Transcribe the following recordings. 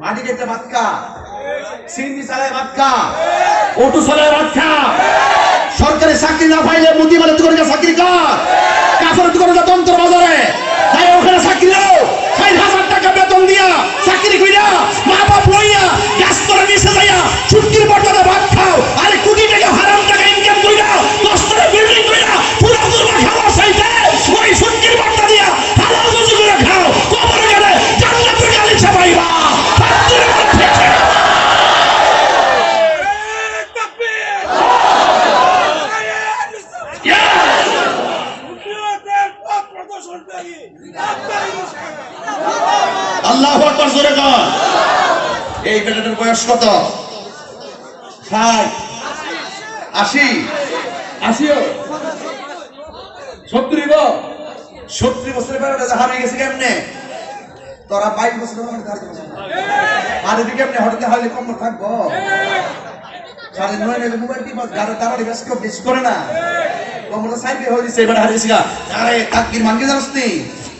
মাটি কেটে ভাত খা সিন্নি চালায় ভাত খা অটো চালায় ভাত খা সরকারি চাকরি না পাইলে মুদি বলে তুই চাকরি কর। কাপড় তুই তন্ত্র বাজারে। তাই ওখানে চাকরি দাও ষাট হাজার টাকা বেতন দিয়া চাকরি কইরা মা বাপ লইয়া গ্যাস করে নিচে যাইয়া ছুটির বটনে ভাত খাও। আরে কোটি টাকা কত? ষাট। আশি। আসিও সত্তর গো সত্তর বছরের বেটাটা হারিয়ে গেছে কেমনে? তোরা বাইশ বছর। আর এদিকে কেমনে? হঠাৎ হারলে কম থাকব? তাড়াতাড়ি বেশ বেশি করে না। হয়ে এবার আরে জানাস নি?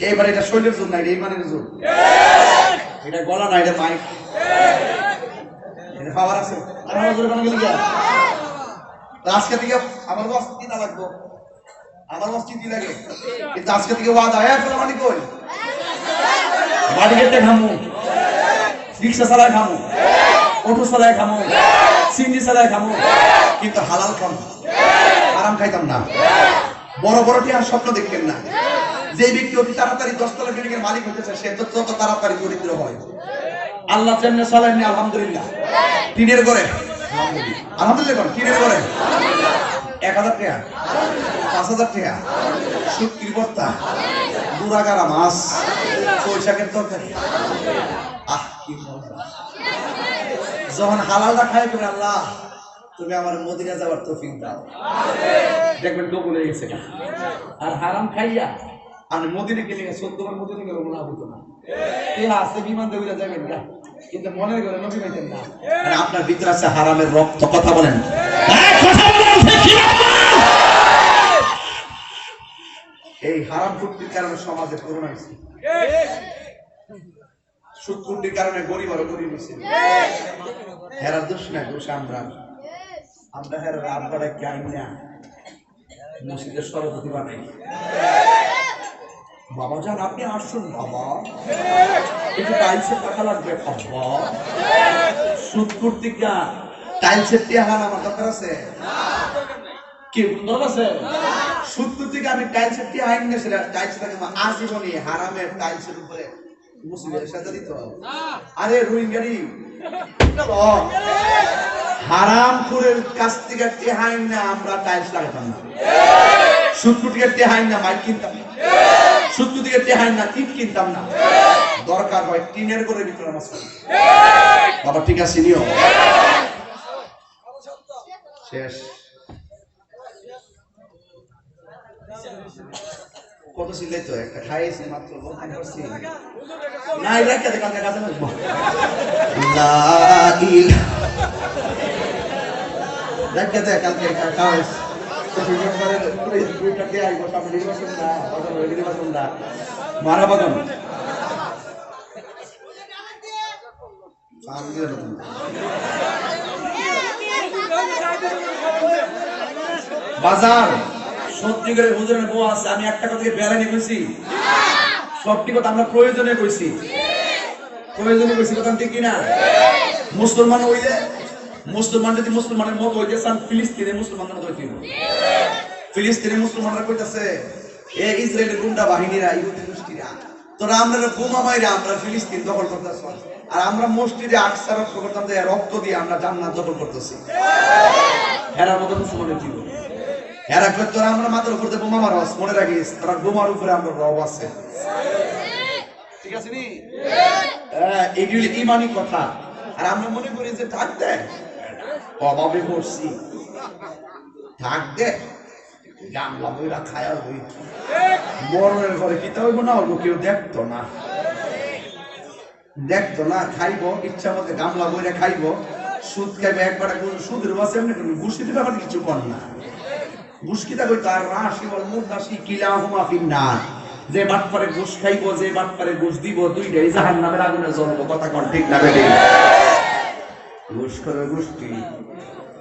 এইবার এটা শৈলের জন্য না, এটা এটা গলা না, এটা মাইক। কিন্তু অটো কিন্তু হালাল খামু। আরাম খাইতাম না। বড় বড় টিয়ার স্বপ্ন দেখতেন না। যে ব্যক্তি অতি তাড়াতাড়ি দশতলা বিল্ডিংয়ের মালিক হতে চায় সে তো তত তাড়াতাড়ি দরিদ্র হয়। আল্লাহ চেমনে চালায়নি আলহামদুলিল্লাহ। টিনের করে আলহামদুলিল্লাহ করেন, টিনের করে এক হাজার টাকা পাঁচ হাজার টাকা শুক্তির বর্তা দুরাগারা মাছ পৈশাকের তরকারি। আহ কি যখন হালালটা খাই করে আল্লাহ তুমি আমার মদিনা যাওয়ার তৌফিক দাও। দেখবেন কবুল হয়ে গেছে। আর হারাম খাইয়া আমি মদিনে গেলে বার মদিনে গেলে মনে হতো না এ আছে বিমান দেউরা যাবেন গা কিন্তু মনের করে নবী পাইতেন না। আপনার ভিতরে আছে হারামের রক্ত কথা বলেন। হ্যাঁ? এই হারাম ফুটির কারণে সমাজে করোনা হয়েছে। কারণে গরিব আরও গরিব হয়েছে। হেরার দোষ না দোষ আমরা আমরা হেরার আব্বাটা কে আইন মসজিদের সভাপতি বানাই। বাবা যান আপনি আসুন বাবা। একটু টাইলসের টাকা লাগবে, বাবা। সুদ কুর্তি গা টাইলসের টিয়াহান আমার দরকার আছে? কি সুন্দর আছে? সুদ কুর্তি গা আমি টাইলসের টিয়াহান না সেটা টাইলসের টাকা আজীবনই হারামের টাইলসের উপরে মুসলিমের হবে। আরে, রোহিঙ্গারি। হারাম খুরের কাছ থেকে টেহাইন না আমরা টাইলস লাগাতাম না। সুদ টেহাইন না মাইক কিনতাম না। সুদ কুটিকে টেহাইন না ইট কিনতাম না। দরকার হয় টিনের করে ভিতরে নামাজ পড়ি। বাবা, ঠিক আছে, নিও। শেষ। কত সিলাই তো? একটা খাইছি মাত্র বলতে পারছি না এটা কাছে না লা ইলা। দেখে কালকে খাওয়াইস মারা বাগান বাজার সত্যি করে হুজুরের বউ আছে, আমি একটা কথাকে বেড়ানি কইছি? সবটি কথা আমরা প্রয়োজনে কইছি। প্রয়োজনে কইছি, কথা ঠিক কিনা? মুসলমান হইলে মুসলমান যদি মুসলমানের মত হইতে চান ফিলিস্তিনে মুসলমানের মত হইতে ফিলিস্তিনে মুসলমানরা কইতাছে এ ইসরায়েলের গুন্ডা বাহিনীরা ইহুদি গোষ্ঠীরা তোরা আমরা বোমা মাইরা আমরা ফিলিস্তিন দখল করতেছি। আর আমরা মসজিদে আকসা রক্ত করতাম যে রক্ত দিয়ে আমরা জান্নাত দখল করতেছি। হেরার মতো মুসলমানের জীবন। হেরা কই তোরা আমরা মাথার উপর দিয়ে বোমা মারস মনে রাখিস তোরা বোমার উপরে আমরা রব আছে। ঠিক আছে নি? হ্যাঁ, এগুলি ইমানি কথা। আর আমরা মনে করি যে থাক দে অভাবে পড়ছি থাক দে গামলা বইরা হইব না কেউ দেখতো না দেখতো না খাইব ইচ্ছা মতো গামলা বইরা সুদ খাইবে কিছু কর না কই তার মুদাসি কিলাহুমা ফিন্নার যে বাটপারে ঘুষ খাইব যে বাটপারে ঘুষ দিব দুইটাই জাহান নামের আগুনে জ্বলবো কথা কোন ঠিক না বেটি ঘুষ করে গোষ্ঠী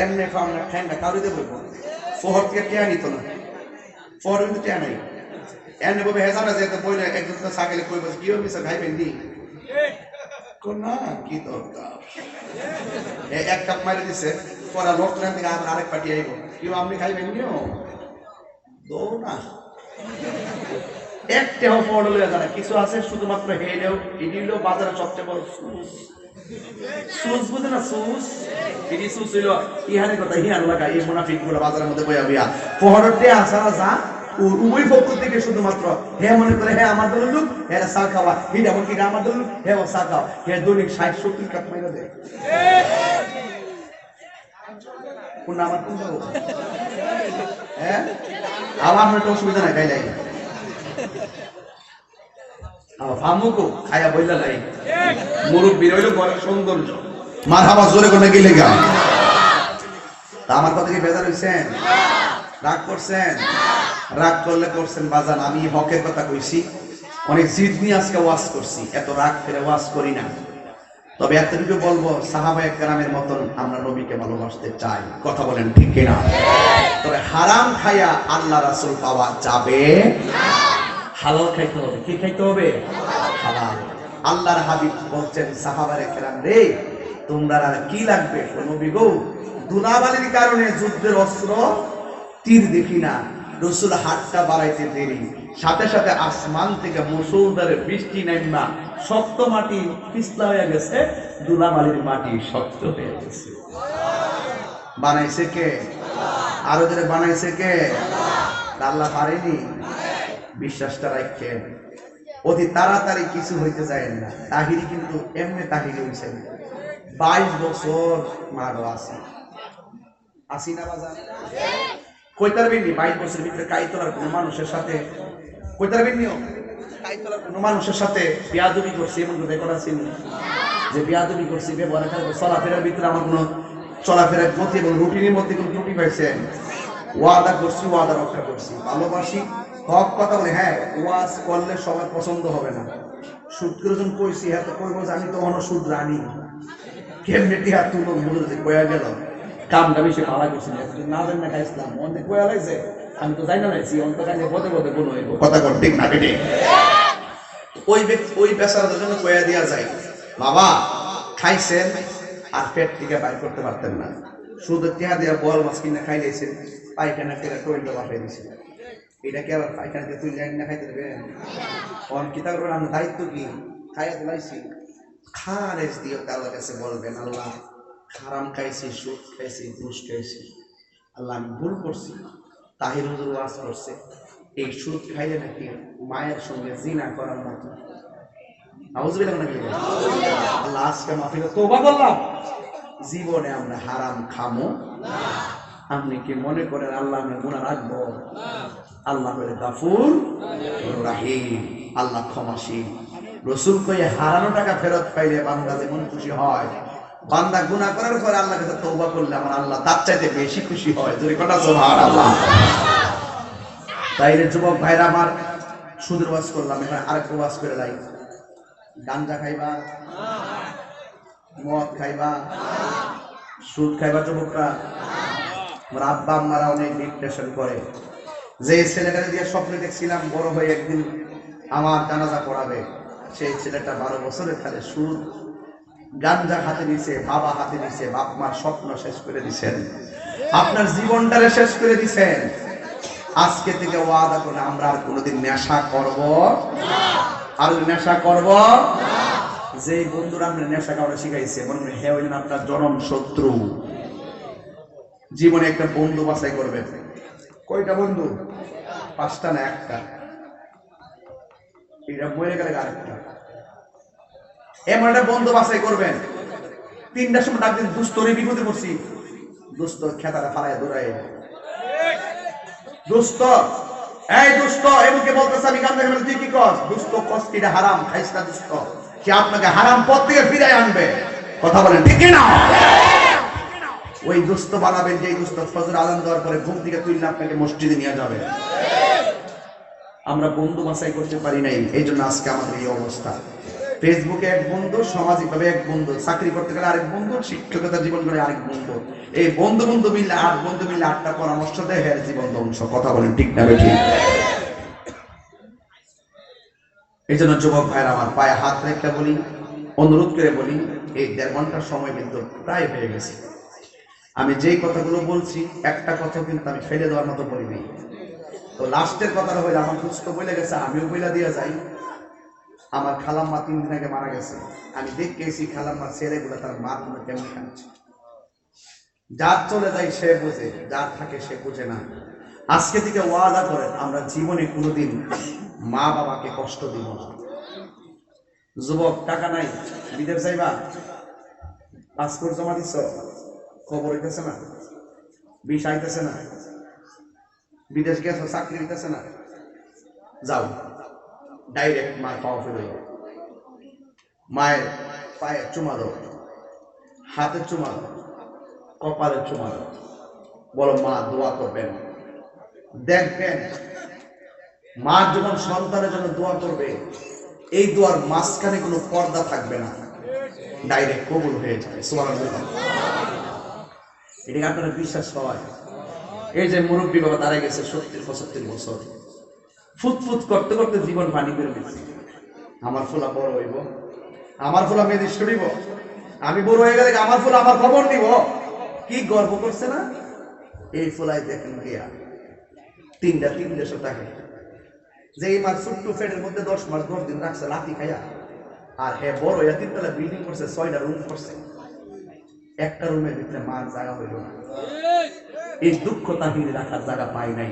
এমনি খাওয়া না খাই না কাউরি দেবো ফহর থেকে টেয়া নিত না। ফহর কিন্তু টেয়া নাই। এমনি বলবে হেসা না যেতে বইলে একজন তো কই বসে কি হবে স্যার খাইবেন দি না, কি দরকার? এক কাপ মারি দিছে, পরে লোক থেকে আর আরেক পার্টি আইব। কেউ আপনি নিও? দো না। একটাও ফল লয়ে না। কিছু আছে, শুধুমাত্র হেলেও এডিলেও বাজারে সবচেয়ে বড় সুস বুঝে না সুস এটি সুস হইল ইহানে কথা ইহান লাগা, এই মুনাফিকগুলো বাজারের মধ্যে বইয়া বিয়া পহরতে আসারা ও উভয় পক্ষ থেকে শুধুমাত্র, হে মনে করে হ্যাঁ আমার দলের লোক হ্যাঁ চা খাওয়া হিটা বলকি আমার দলের লোক হ্যাঁ ও চা খাওয়া হে দৈনিক ষাট, সত্তর কাপ মাইরা দেয় আমার কোন হ্যাঁ? আমার একটা অসুবিধা নাই গাইলাই আমার ফামুকো খায়া বইলা নাই মুরব্বী রইল বড় সৌন্দর্য। মার হাবা জোরে করে গেলে গা আমার কথা কি বেজার হইছেন? রাগ করছেন? রাগ করলে করছেন বাজান, আমি হকের কথা কইছি। অনেক জিদ নিয়ে আজকে ওয়াজ করছি, এত রাগ ফেরে ওয়াজ করি না। তবে এতটুকু বলব সাহাবা একরামের মতন আমরা নবীকে ভালোবাসতে চাই। কথা বলেন ঠিক কিনা? তবে হারাম খায়া আল্লাহ রাসূল পাওয়া যাবে হালাল খাইতে হবে। কি খাইতে হবে? হালাল। আল্লাহর হাবিব বলছেন সাহাবারে কেরাম, রে, তোমরা কি লাগবে? নবী গো দুনাবালির কারণে যুদ্ধের অস্ত্র তীর দেখি না। রসুল হাতটা বাড়াইতে দেরি। সাথে সাথে আসমান থেকে মুসলধারে বৃষ্টি নাইমা, শক্ত মাটি পিছলা হয়ে গেছে, দুলাবালির মাটি শক্ত হয়ে গেছে। বানাইছে কে? আরও ধরে বানাইছে কে? আল্লাহ পারেনি। বিশ্বাসটা রাখেন। অতি তাড়াতাড়ি কিছু হইতে যায় না। তাহিরি কিন্তু এমনি তাহিরি হইছে। বাইশ বছর মারো আসি। আসি না বাজার? কইতার বিনি বাইশ বছরের ভিতরে কাইতলার কোনো মানুষের সাথে বিনিও কাইতলার কোনো মানুষের সাথে বিয়াদবি করছি, এমন রেকর্ড আছে যে বিয়াদবি ব্যবহার করব চলাফেরার ভিতরে আমার কোনো চলাফেরার মধ্যে এবং রুটিনের মধ্যে কোনো ত্রুটি পাইছেন ওয়াদা করছি, ওয়াদা রক্ষা করছি। ভালোবাসি হক কথা বলে হ্যাঁ ওয়াজ করলে সবার পছন্দ হবে না। সুদ করে যখন কইছি হ্যাঁ তো কইব যে আমি তো অন সুদ রানি। কেমনে তুলো কয়া গেল। কামটা বেশি ভালো করছি না না জানি না খাইছিলাম অনেক কয়া লাগছে আমি তো যাই না অন্ত কাজে পদে পদে কোনো কথা কর ঠিক না বেটে। ওই ব্যক্তি ওই বেচারাদের জন্য কয়া দেওয়া যায় বাবা খাইছেন আর পেট থেকে বাইর করতে পারতেন না। শুধু টিহা দিয়া বল মাছ কিনে খাই দিয়েছেন পায়খানা করে টইলটা বাসাই দিয়েছেন এটা কি আবার তুই লাইন না খাইতে দেবেন অন কিতাব দায়িত্ব কি? খাইয়া দিলাইছি। খারেজ দিয়ে কাছে বলবেন, আল্লাহ খারাম খাইছি, সুদ খাইছি, ঘুষ খাইছি। আল্লাহ আমি ভুল করছি, তাহির হুজুর ওয়াজ করছে। এই সুদ খাইলে নাকি মায়ের সঙ্গে জিনা করার মতো। নাকি আল্লাহ আজকে মাফিকে তোবা করলাম। জীবনে আমরা হারাম খামো আপনি কি মনে করেন আল্লাহ আমি গুণা রাখব? আল্লাহ বলে গাফুর আল্লাহ ক্ষমাসীন রসুল কয়ে, হারানো টাকা ফেরত পাইলে বান্দা যেমন খুশি হয়, বান্দা গুণা করার পরে আল্লাহ কাছে তৌবা করলে আমার আল্লাহ তার চাইতে বেশি খুশি হয়। যদি কটা সোহার আল্লাহ তাইলে যুবক ভাইরা আমার সুদের ওয়াজ করলাম এখানে আরেকটা ওয়াজ করে লাই গাঞ্জা খাইবা, মদ খাইবা, সুদ খাইবা যুবকরা। আমার আব্বা আম্মারা অনেক ডিপ্রেশন করে। যে ছেলেটা দিয়ে স্বপ্নে দেখছিলাম, বড় হয়ে একদিন আমার জানাজা পড়াবে। সেই ছেলেটা বারো বছরের খালে সুদ, গাঞ্জা হাতে নিছে, বাবা হাতে নিছে, বাপ মার স্বপ্ন শেষ করে দিছেন। আপনার জীবনটারে শেষ করে দিছেন। আজকে থেকে ওয়াদা করে আমরা আর কোনোদিন নেশা করব আর নেশা করব যে বন্ধুরা আমরা নেশা খাওয়া শিখাইছে, মনে হ্যাঁ হইলেন আপনার জনম শত্রু। জীবনে একটা বন্ধু বাছাই করবেন কয়টা বন্ধু? পাঁচটা না একটা? এটা মরে গেলে আরেকটা। এমন একটা বন্ধ বাছাই করবেন। তিনটার সময় ডাক দিন দুস্তরে বিপদে পড়ছি। দুস্ত খেতারা ফালায় দৌড়ায় দুস্ত এই দুস্ত এমনকে বলতেছে আমি কান দেখে তুই কি কর দুস্ত কষ্টিটা হারাম, খাইস না দুস্ত সে আপনাকে হারাম পথ থেকে ফিরাই আনবে। কথা বলেন, ঠিক না ওই দুস্থ বানাবেন যে দুস্থ ফজর আজান দেওয়ার পরে ঘুম থেকে তুললে আপনাকে মসজিদে নিয়ে যাবে। আমরা বন্ধু বাছাই করতে পারি নাই, এই জন্য আজকে আমাদের এই অবস্থা। ফেসবুকে এক বন্ধু সামাজিক ভাবে এক বন্ধু, চাকরি করতে গেলে আরেক বন্ধু শিক্ষকতা জীবন করে আরেক বন্ধু। এই বন্ধু বন্ধু মিললে আট বন্ধু মিললে আটটা পরামর্শ দেয় হ্যাঁ জীবন ধ্বংস। কথা বলেন ঠিক না ঠিক এই জন্য যুবক ভাইয়ের, আমার পায়ে হাত রেখে বলি, অনুরোধ করে বলি, এই দেড় ঘণ্টার সময় কিন্তু প্রায় হয়ে গেছে। আমি যেই কথাগুলো বলছি, একটা কথা কিন্তু আমি ফেলে দেওয়ার মতো বলিনি তো লাস্টের কথাটা হইলে, আমার দুস্থ বলে গেছে, আমিও বইলা দিয়ে যাই। আমার খালাম্মা তিন দিন আগে মারা গেছে। আমি দেখেছি খালাম্মার ছেলেগুলো তার মা গুলো কেমন কাঁদছে। যার চলে যায় সে বোঝে, যার থাকে সে বোঝে না। আজকে থেকে ওয়াদা করেন, আমরা জীবনে কোনোদিন মা বাবাকে কষ্ট দিব না। যুবক, টাকা নাই, বিদেশ যাইবা? পাসপোর্ট জমা দিছ? খবর হইতেছে না, বিষ আইতেছে না, বিদেশ গেছো, চাকরি হইতেছে না। যাও ডাইরেক্ট মার পাওয়া ফেলে। মায়ের পায়ে চুমা দাও হাতে চুমা দাও কপালে চুমা দাও। বলো, মা, দোয়া করবেন। দেখবেন মা যখন সন্তানের জন্য দোয়া করবে, এই দোয়ার মাঝখানে কোনো পর্দা থাকবে না। ডাইরেক্ট কবুল হয়ে যাবে, সুবহানাল্লাহ। এটাকে আপনারা বিশ্বাস হয় এই যে মুরব্বী বাবা দাঁড়ায় গেছে সত্তর, পঁচাত্তর বছর। ফুটফুট করতে করতে জীবন পানি করে আমার ফুলা বড় হইব। আমার ফুলা মেয়েদের সরিব আমি বড় হয়ে গেলে আমার ফুলা আমার খবর নিব কি গর্ব করছে না? এই ফুলাই দেখেন গিয়া, তিনটা তিন দেশে থাকে যে এই মাস ছোট্ট ফেডের মধ্যে দশ মাস দশ দিন রাখছে লাঠি খাইয়া। আর হ্যাঁ বড় হইয়া তিনতলা বিল্ডিং করছে, ছয়টা রুম করছে। একটা রুমের ভিতরে মার জায়গা হইল না। এই দুঃখ তাহিনী রাখার জায়গা পাই নাই।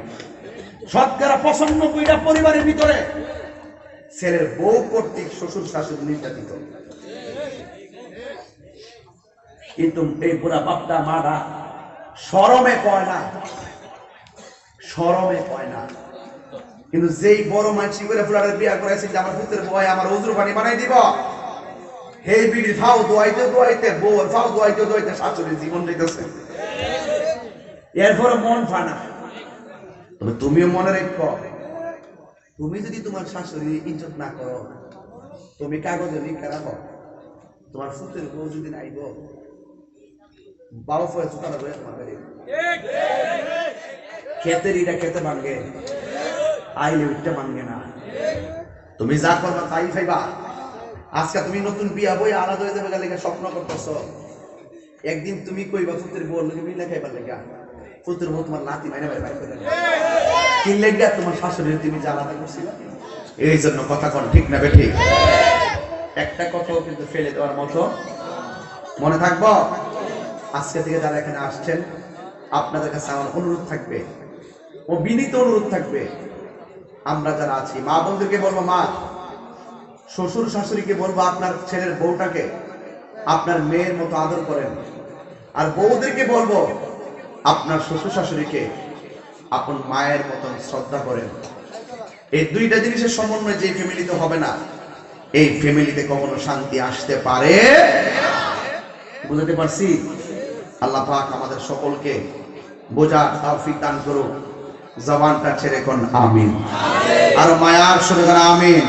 শতকরা পঁচানব্বইটা পরিবারের ভিতরে ছেলের বউ কর্তৃক শ্বশুর শাশুড়ি নির্যাতিত। কিন্তু এই বুড়া বাপটা মারা সরমে কয় না। সরমে কয় না। কিন্তু যেই বড় মানসি করে ফুলারের বিয়া করেছে যে আমার পুত্রের বয় আমার উজুর পানি বানাই দিব। হে বিড়ি, ফাও দোয়াইতে দোয়াইতে, বউ, ফাও দোয়াইতে দোয়াইতে শাশুড়ির জীবন দিতেছে এরপরে মন ফানা। তবে তুমিও মনে রেখো তুমি যদি তোমার শাশুড়ি ইজ্জত না করো, তুমি কাগজে লিখে রাখো, তোমার ফুতের বউ যদি নাইব বাবা ফয়ে চুকানো রয়ে তোমার খেতের ইটা খেতে ভাঙ্গে আইলে উঠতে ভাঙ্গে না। তুমি যা করবা তাই খাইবা। আজকে তুমি নতুন বিয়া বই আলাদা হয়ে যাবে গেলে স্বপ্ন করতেছ। একদিন তুমি কইবা ফুতের বউ লোকে মিলে খাইবার লেগা। ফুতের বউ তোমার নাতি মাইনে বাড়ি করে কি লেগা তোমার শাশুড়ি তুমি জ্বালাতে করছিলা? এই জন্য কথা কন, ঠিক না বেঠি? একটা কথাও কিন্তু ফেলে দেওয়ার মতো। মনে থাকব? আজকে থেকে যারা এখানে আসছেন, আপনাদের কাছে আমার অনুরোধ থাকবে। ও বিনীত অনুরোধ থাকবে। আমরা যারা আছি, মা বোনদেরকে বলব, মা শ্বশুর শাশুড়িকে বলব, আপনার ছেলের বউটাকে আপনার মেয়ের মতো আদর করেন। আর বউদেরকে বলব, আপনার শ্বশুর শাশুড়িকে আপন মায়ের মতন শ্রদ্ধা করেন। এই দুইটা জিনিসের সমন্বয় যে ফ্যামিলিতে হবে না, এই ফ্যামিলিতে কখনো শান্তি আসতে পারে। বুঝতে পারছি? আল্লাহ পাক আমাদের সকলকে বোঝার তৌফিক দান করুক। জবানটা ছেড়ে কোন আমিন। আর মায়ার সরে আমিন।